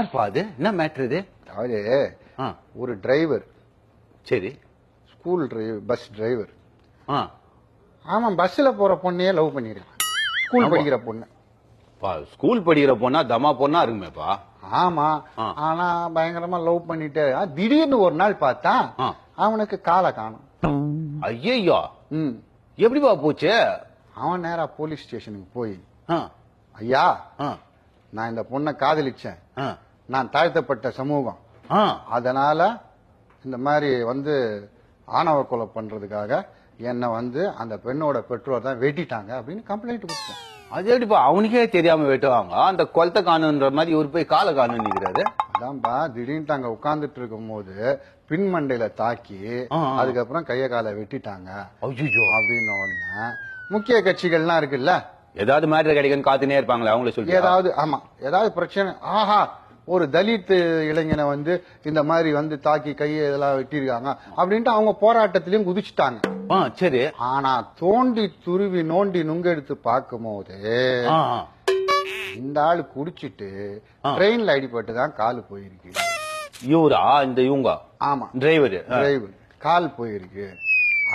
அது? என்ன மேட்ரு இது? ஆ. ஒரு டிரைவர் சரி. ஸ்கூல் டிரைவர் பஸ் டிரைவர் ஆ. அவன் பஸ்ல போற பொண்ணையே லவ் பண்ணிருக்கான் ஸ்கூல். படிக்கிற பொண்ணு. பா ஸ்கூல் படிக்கிற பொண்ணா தமா பொண்ணா இருக்குமேப்பா ஆமா. ஆனா பயங்கரமா லவ் பண்ணிட்டு திடீர்னு ஒரு நாள் பார்த்தா. அவனுக்கு காலை காணும். ஐயய்யோ ம். எப்படிப்பா போச்சு? அவன் நேரா போலீஸ் ஸ்டேஷனுக்கு போய் ஆ. ஐயா நான் இந்த பொண்ணை காதலிச்சேன். நான் தாழ்த்தப்பட்ட சமூகம். அதனால இந்த மாதிரி வந்து ஆணவ கொலை பண்றதுக்காக என்னை வந்து அந்த பெண்ணோட பெற்றோர் தான் வெட்டிட்டாங்க அப்படின்னு கம்ப்ளைண்ட் கொடுத்தேன். அது எப்படிப்பா? அவனுக்கே தெரியாம வெட்டுவாங்க அந்த கொலத்தை காணுன்ற மாதிரி இவர் போய் காலை காணு நிக்கிறாரு. அதான்பா திடீர்னு அங்க உட்கார்ந்துட்டு இருக்கும் போது பின்மண்டையில தாக்கி. அதுக்கப்புறம் கைய காலை வெட்டிட்டாங்க. ஐயோ அப்படின்னு உடனே முக்கிய கட்சிகள்லாம் இருக்குல்ல? ஏதாவது மேட்ரு கிடைக்குன்னு காத்துனே இருப்பாங்களே அவங்கள சொல்லி ஏதாவது ஆமா ஏதாவது பிரச்சனை. ஆஹா ஒரு தலித் இளைஞனை வந்து இந்த மாதிரி வந்து தாக்கி கையை இதெல்லாம் வெட்டியிருக்காங்க அப்படின்ட்டு அவங்க போராட்டத்திலயும் குதிச்சுட்டாங்க. ஆ சரி. ஆனா தோண்டி துருவி நோண்டி நுங்கெடுத்து பார்க்கும்போது. இந்த ஆளு குடிச்சிட்டு. ட்ரெயின்ல அடிபட்டு தான் கால் போயிருக்கு. இவரா? இந்த இவங்க? ஆமா. டிரைவர் டிரைவர் கால் போயிருக்கு.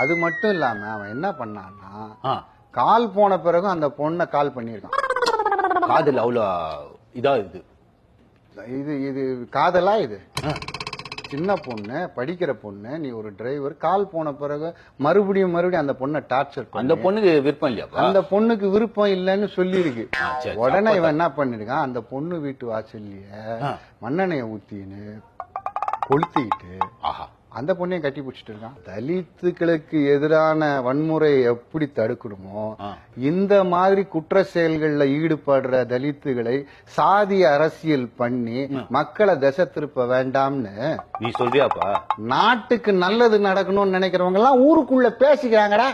அது மட்டும் இல்லாம அவன் என்ன பண்ணான்னா கால் போன பிறகும் அந்த பொண்ணை கால் பண்ணியிருக்கான். காதல் அவ்வளோ இதா இது இது இது காதலா இது. சின்ன பொண்ணு படிக்கிற பொண்ணு நீ ஒரு டிரைவர் கால் போன பிறகு மறுபடியும் மறுபடியும் அந்த பொண்ணை டார்ச்சர் அந்த பண்ணி பொண்ணுக்கு விருப்பம் இல்லையாப்பா அந்த பொண்ணுக்கு விருப்பம் இல்லைன்னு சொல்லியிருக்கு. சரி, உடனே இவன் என்ன பண்ணிருக்கான் அந்த பொண்ணு வீட்டு வாசல்லையே ஆ. மண்ணெண்ணெய ஊத்தின்னு கொளுத்திக்கிட்டு ஆஹா. அந்த பொண்ணையும் கட்டி பிடிச்சிட்டு இருக்கான். தலித்துக்களுக்கு எதிரான வன்முறை எப்படி தடுக்கணுமோ. இந்த மாதிரி குற்ற செயல்கள்ல ஈடுபடுற தலித்துகளை சாதி அரசியல் பண்ணி மக்களை திசை திருப்ப வேண்டாம்னு நீ சொல்றியாப்பா? நாட்டுக்கு நல்லது நடக்கணும்னு நினைக்கிறவங்க எல்லாம் ஊருக்குள்ள பேசிக்கிறாங்கடா.